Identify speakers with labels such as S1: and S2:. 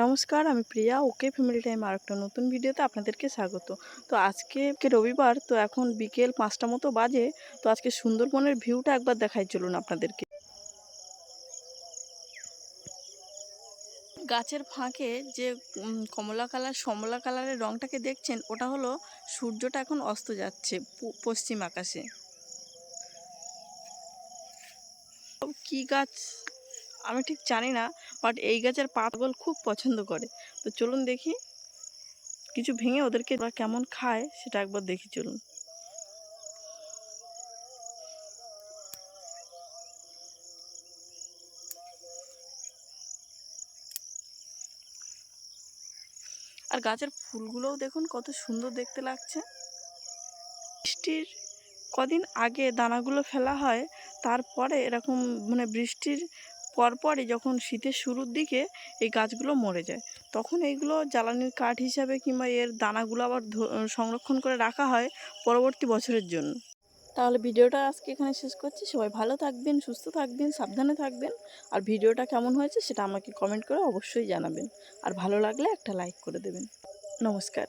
S1: নমস্কার, আমি প্রিয়া, ওকে family time আর একটা নতুন ভিডিওতে আপনাদেরকে স্বাগত। তো আজকে রবিবার, তো এখন বিকেল পাঁচটা মতো বাজে, তো আজকে সুন্দরবনের ভিউটা একবার দেখাই, চলুন আপনাদেরকে। গাছের ফাঁকে যে কমলা কালার, সমলা কালারের রংটাকে দেখছেন, ওটা হলো সূর্যটা এখন অস্ত যাচ্ছে পশ্চিম আকাশে। কি গাছ আমি ঠিক জানি না বাট এই গাছের পাতাগুলো খুব পছন্দ করে। তো চলুন দেখি, কিছু ভেঙে ওদেরকে ওরা কেমন খায় সেটা একবার দেখি, চলুন। আর গাছের ফুলগুলোও দেখুন কত সুন্দর দেখতে লাগছে। বৃষ্টির কদিন আগে দানাগুলো ফেলা হয়, তারপরে এরকম মানে বৃষ্টির পরপরই যখন শীতের শুরুর দিকে এই গাছগুলো মরে যায়, তখন এইগুলো জ্বালানির কাঠ হিসাবে কিংবা এর দানাগুলো আবার সংরক্ষণ করে রাখা হয় পরবর্তী বছরের জন্য। তাহলে ভিডিওটা আজকে এখানে শেষ করছি। সবাই ভালো থাকবেন, সুস্থ থাকবেন, সাবধানে থাকবেন। আর ভিডিওটা কেমন হয়েছে সেটা আমাকে কমেন্ট করে অবশ্যই জানাবেন। আর ভালো লাগলে একটা লাইক করে দেবেন। নমস্কার।